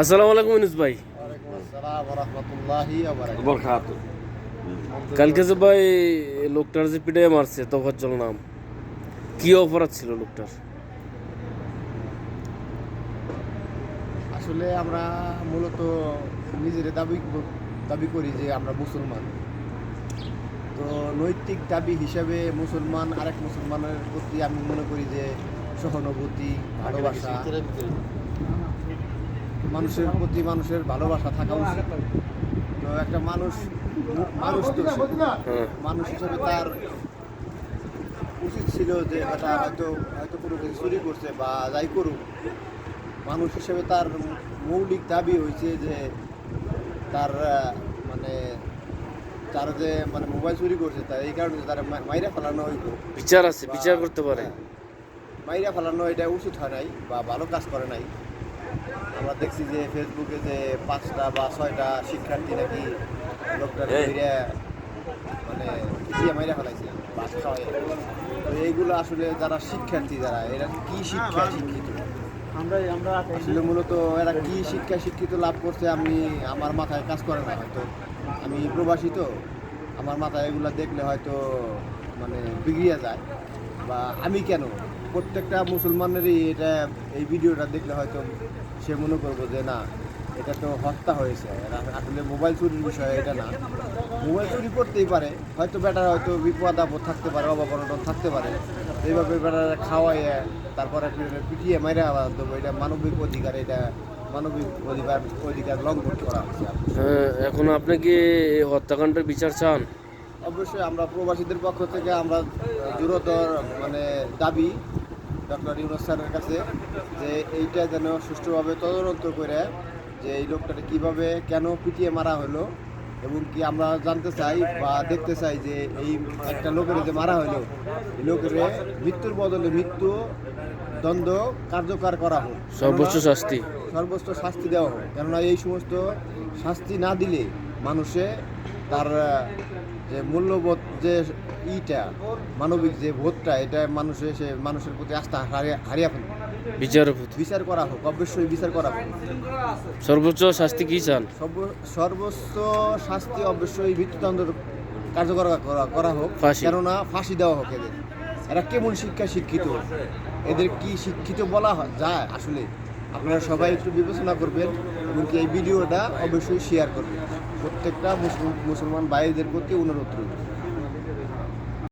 আসসালামু আলাইকুম ভাই। কালকে যে ভাই লোকটার যে পিঠে মারছে তোফাজ্জল নাম। কি অপরাধ ছিল লোকটার? আসলে আমরা মূলত নিজের দাবি দাবি করি যে আমরা মুসলমান। তো নৈতিক দাবি হিসাবে মুসলমান আরেক মুসলমানের প্রতি আমি মনে করি যে সহানুভূতি ভালোবাসা। মানুষের প্রতি মানুষের ভালোবাসা থাকা উচিত। তো একটা মানুষ মানুষ তো হ্যাঁ। মানুষ হিসেবে তার উচিত ছিল যে এটা হয়তো হয়তো কোনো কিছু চুরি করছে বা যাই করুক। মানুষ হিসেবে তার মৌলিক দাবি হয়েছে যে তার মানে তার যে মানে মোবাইল চুরি করছে তার এই কারণে তার মাইরা ফেলানো হইব বিচার আছে বিচার করতে পারে। মাইরা ফেলানো এটা উচিত হয় নাই বা ভালো কাজ করে নাই। আমরা দেখছি যে ফেসবুকে যে পাঁচটা বা ছয়টা শিক্ষার্থী নাকি লোকটা এই। মানে দিয়ে মাইরা ফেলাইছে বাস খাওয়াই তো এইগুলো আসলে যারা শিক্ষার্থী যারা এরা কি শিক্ষা শিক্ষিত? আমরা আমরা আসলে মূলত এরা কি শিক্ষা শিক্ষিত লাভ করছে আমি আমার মাথায় কাজ করে না হয়তো। আমি প্রবাসী তো আমার মাথায় এগুলো দেখলে হয়তো মানে বিগড়িয়ে যায়। বা আমি কেন প্রত্যেকটা মুসলমানেরই এটা এই ভিডিওটা দেখলে হয়তো সে মনে করব যে না এটা তো হত্যা হয়েছে। আসলে মোবাইল চুরির বিষয় এটা না। মোবাইল চুরি করতেই পারে। হয়তো বেটার হয়তো বিপদ আপদ থাকতে পারে অভাব অনটন থাকতে পারে। এইভাবে বেটার খাওয়াইয়ে তারপরে পিটিয়ে মাইরা দেবো। এটা মানবিক অধিকার এটা মানবিক অধিকার অধিকার লঙ্ঘন করা হচ্ছে। হ্যাঁ, এখন আপনি কি এই হত্যাকাণ্ডের বিচার চান? অবশ্যই আমরা প্রবাসীদের পক্ষ থেকে আমরা জোরতর মানে দাবি ডক্টর ইউনুস স্যারের কাছে যে এইটা যেন সুষ্ঠুভাবে তদন্ত করে যে এই লোকটাকে কীভাবে কেন পিটিয়ে মারা হলো এবং কি আমরা জানতে চাই বা দেখতে চাই যে এই একটা লোকের যে মারা হলো এই লোকের মৃত্যুর বদলে মৃত্যু দ্বন্দ্ব কার্যকর করা হোক। সর্বোচ্চ শাস্তি। সর্বোচ্চ শাস্তি দেওয়া হোক। কেননা এই সমস্ত শাস্তি না দিলে মানুষে তার যে মূল্যবোধ যে ইটা মানবিক যে বোধটা এটা মানুষে সে মানুষের প্রতি আস্থা হারিয়ে হারিয়ে ফেলবে বিচারের প্রতি বিচার করা হোক অবশ্যই বিচার করা হোক। সর্বোচ্চ শাস্তি কি চান? সর্ব- সর্বোচ্চ শাস্তি অবশ্যই মৃত্যুদণ্ড কার্যকর করা করা হোক। ফাঁসি। কেননা ফাঁসি দেওয়া হোক এদের। এরা কেমন শিক্ষা শিক্ষিত? এদের কি শিক্ষিত বলা হয়? যায় আসলে। আপনারা সবাই একটু বিবেচনা করবেন এবং এই ভিডিওটা অবশ্যই শেয়ার করবেন। প্রত্যেকটা মুসলিম মুসলমান ভাইদের প্রতি অনুরোধ রইল।